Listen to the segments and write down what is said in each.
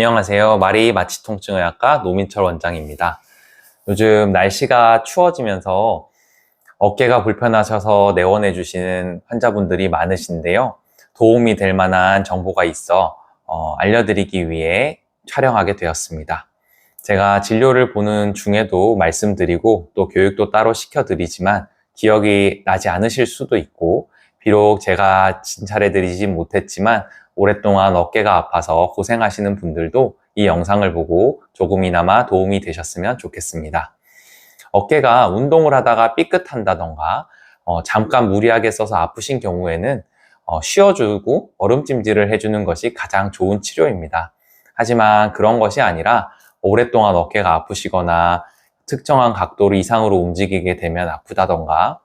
안녕하세요. 마리 마취통증의학과 노민철 원장입니다. 요즘 날씨가 추워지면서 어깨가 불편하셔서 내원해 주시는 환자분들이 많으신데요. 도움이 될 만한 정보가 있어 어, 알려드리기 위해 촬영하게 되었습니다. 제가 진료를 보는 중에도 말씀드리고 또 교육도 따로 시켜드리지만 기억이 나지 않으실 수도 있고 비록 제가 진찰해 드리지 못했지만 오랫동안 어깨가 아파서 고생하시는 분들도 이 영상을 보고 조금이나마 도움이 되셨으면 좋겠습니다. 어깨가 운동을 하다가 삐끗한다던가 어, 잠깐 무리하게 써서 아프신 경우에는 어, 쉬어주고 얼음찜질을 해주는 것이 가장 좋은 치료입니다. 하지만 그런 것이 아니라 오랫동안 어깨가 아프시거나 특정한 각도로 이상으로 움직이게 되면 아프다던가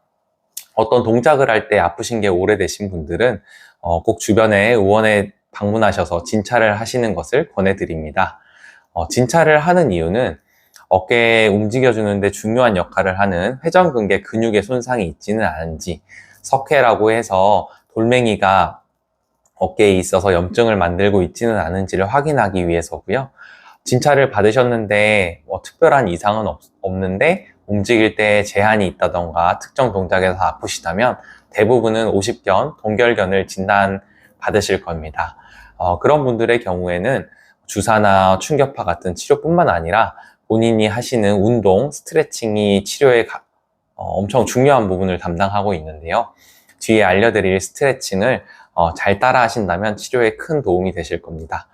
어떤 동작을 할 때 아프신 게 오래되신 분들은 어, 꼭 주변에 의원에 방문하셔서 진찰을 하시는 것을 권해드립니다. 어, 진찰을 하는 이유는 어깨에 움직여주는데 중요한 역할을 하는 회전근개 근육의 손상이 있지는 않은지 석회라고 해서 돌멩이가 어깨에 있어서 염증을 만들고 있지는 않은지를 확인하기 위해서고요. 진찰을 받으셨는데 뭐 특별한 이상은 없, 없는데 움직일 때 제한이 있다던가 특정 동작에서 아프시다면 대부분은 50견, 동결견을 진단 받으실 겁니다. 어, 그런 분들의 경우에는 주사나 충격파 같은 치료뿐만 아니라 본인이 하시는 운동, 스트레칭이 치료에 가- 어, 엄청 중요한 부분을 담당하고 있는데요. 뒤에 알려드릴 스트레칭을 어, 잘 따라 하신다면 치료에 큰 도움이 되실 겁니다.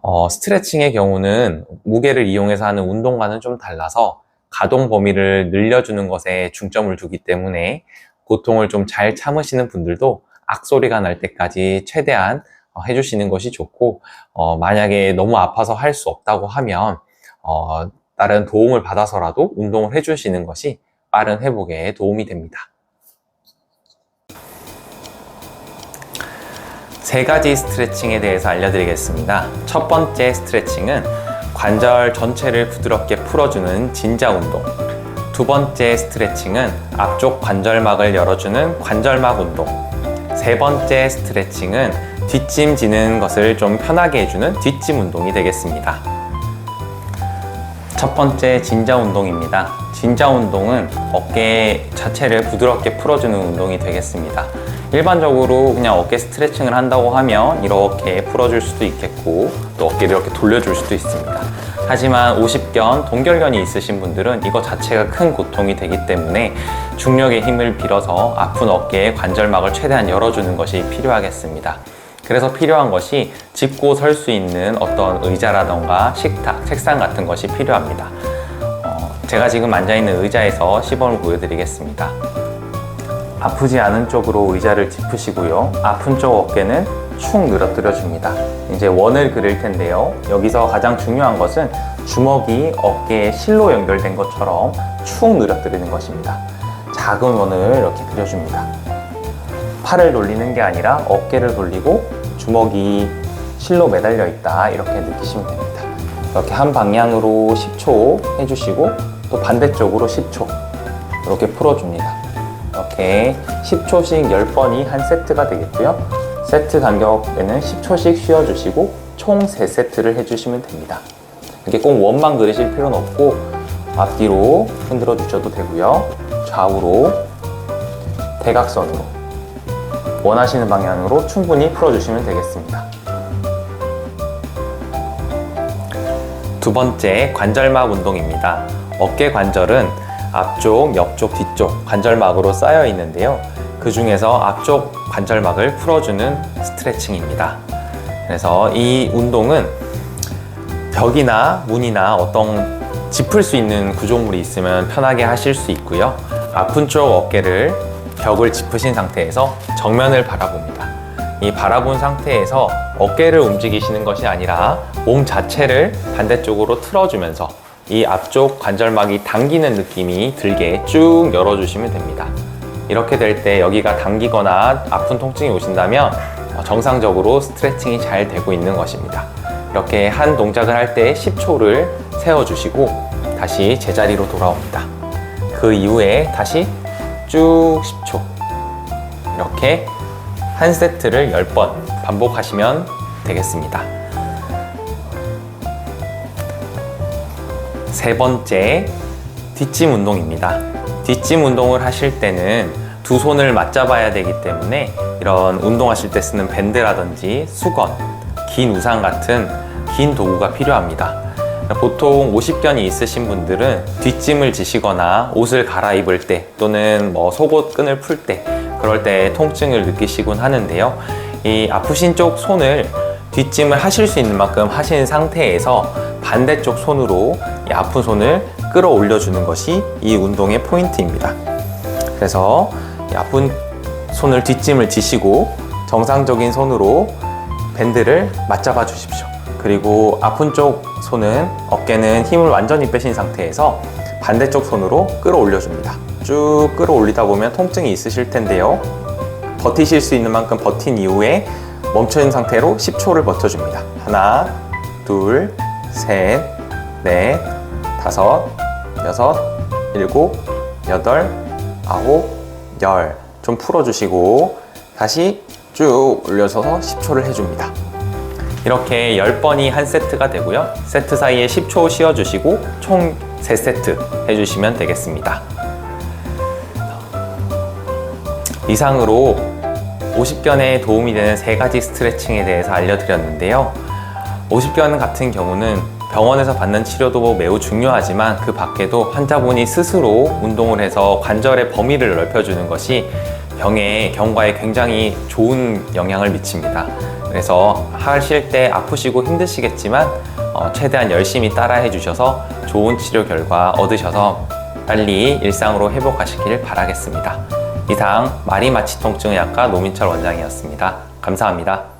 어, 스트레칭의 경우는 무게를 이용해서 하는 운동과는 좀 달라서 가동 범위를 늘려주는 것에 중점을 두기 때문에 고통을 좀 잘 참으시는 분들도 악소리가 날 때까지 최대한 어, 해주시는 것이 좋고 어, 만약에 너무 아파서 할 수 없다고 하면 어, 다른 도움을 받아서라도 운동을 해주시는 것이 빠른 회복에 도움이 됩니다. 세 가지 스트레칭에 대해서 알려드리겠습니다. 첫 번째 스트레칭은 관절 전체를 부드럽게 풀어주는 진자 운동. 두 번째 스트레칭은 앞쪽 관절막을 열어주는 관절막 운동. 세 번째 스트레칭은 뒷짐 지는 것을 좀 편하게 해주는 뒷짐 운동이 되겠습니다. 첫 번째 진자 운동입니다. 진자 운동은 어깨 자체를 부드럽게 풀어주는 운동이 되겠습니다. 일반적으로 그냥 어깨 스트레칭을 한다고 하면 이렇게 풀어줄 수도 있겠고 또 어깨를 이렇게 돌려줄 수도 있습니다. 하지만 50견, 동결견이 있으신 분들은 이거 자체가 큰 고통이 되기 때문에 중력의 힘을 빌어서 아픈 어깨의 관절막을 최대한 열어주는 것이 필요하겠습니다. 그래서 필요한 것이 짚고 설 수 있는 어떤 의자라던가 식탁, 책상 같은 것이 필요합니다. 어, 제가 지금 앉아있는 의자에서 시범을 보여드리겠습니다. 아프지 않은 쪽으로 의자를 짚으시고요. 아픈 쪽 어깨는 축 늘어뜨려 줍니다. 이제 원을 그릴 텐데요. 여기서 가장 중요한 것은 주먹이 어깨에 실로 연결된 것처럼 축 늘어뜨리는 것입니다. 작은 원을 이렇게 그려줍니다. 팔을 돌리는 게 아니라 어깨를 돌리고 주먹이 실로 매달려 있다 이렇게 느끼시면 됩니다. 이렇게 한 방향으로 10초 해주시고 또 반대쪽으로 10초 이렇게 풀어줍니다. 이렇게 10초씩 10번이 한 세트가 되겠고요. 세트 간격에는 10초씩 쉬어주시고 총 3세트를 해주시면 됩니다. 이렇게 꼭 원만 그리실 필요는 없고 앞뒤로 흔들어 주셔도 되고요. 좌우로 대각선으로 원하시는 방향으로 충분히 풀어주시면 되겠습니다. 두 번째 관절막 운동입니다. 어깨 관절은 앞쪽, 옆쪽, 뒤쪽 관절막으로 쌓여 있는데요. 그 중에서 앞쪽 관절막을 풀어주는 스트레칭입니다. 그래서 이 운동은 벽이나 문이나 어떤 짚을 수 있는 구조물이 있으면 편하게 하실 수 있고요. 아픈 쪽 어깨를 벽을 짚으신 상태에서 정면을 바라봅니다. 이 바라본 상태에서 어깨를 움직이시는 것이 아니라 몸 자체를 반대쪽으로 틀어주면서 이 앞쪽 관절막이 당기는 느낌이 들게 쭉 열어주시면 됩니다. 이렇게 될 때 여기가 당기거나 아픈 통증이 오신다면 어, 정상적으로 스트레칭이 잘 되고 있는 것입니다. 이렇게 한 동작을 할 때 10초를 세워주시고 다시 제자리로 돌아옵니다. 그 이후에 다시 쭉 10초 이렇게 한 세트를 10번 반복하시면 되겠습니다. 세 번째, 뒷짐 운동입니다. 뒷짐 운동을 하실 때는 두 손을 맞잡아야 되기 때문에 이런 운동하실 때 쓰는 밴드라든지 수건, 긴 우산 같은 긴 도구가 필요합니다. 보통 50견이 있으신 분들은 뒷짐을 지시거나 옷을 갈아입을 때 또는 뭐 속옷 끈을 풀 때 그럴 때 통증을 느끼시곤 하는데요. 이 아프신 쪽 손을 뒷짐을 하실 수 있는 만큼 하신 상태에서 반대쪽 손으로 이 아픈 손을 끌어올려 주는 것이 이 운동의 포인트입니다. 그래서 이 아픈 손을 뒷짐을 지시고 정상적인 손으로 밴드를 맞잡아 주십시오. 그리고 아픈 쪽 손은 어깨는 힘을 완전히 빼신 상태에서 반대쪽 손으로 끌어올려 줍니다. 쭉 끌어올리다 보면 통증이 있으실 텐데요. 버티실 수 있는 만큼 버틴 이후에 멈춰 있는 상태로 10초를 버텨줍니다. 하나, 둘, 셋, 넷, 다섯, 여섯, 일곱, 여덟, 아홉, 열. 좀 풀어주시고 다시 쭉 올려서서 10초를 해줍니다. 이렇게 10번이 한 세트가 되고요. 세트 사이에 10초 쉬어주시고 총 3세트 해주시면 되겠습니다. 이상으로 50견에 도움이 되는 세 가지 스트레칭에 대해서 알려드렸는데요. 50견 같은 경우는 병원에서 받는 치료도 매우 중요하지만 그 밖에도 환자분이 스스로 운동을 해서 관절의 범위를 넓혀주는 것이 병의 경과에 굉장히 좋은 영향을 미칩니다. 그래서 하실 때 아프시고 힘드시겠지만 어, 최대한 열심히 따라해 주셔서 좋은 치료 결과 얻으셔서 빨리 일상으로 회복하시길 바라겠습니다. 이상 마리마취 통증의학과 노민철 원장이었습니다. 감사합니다.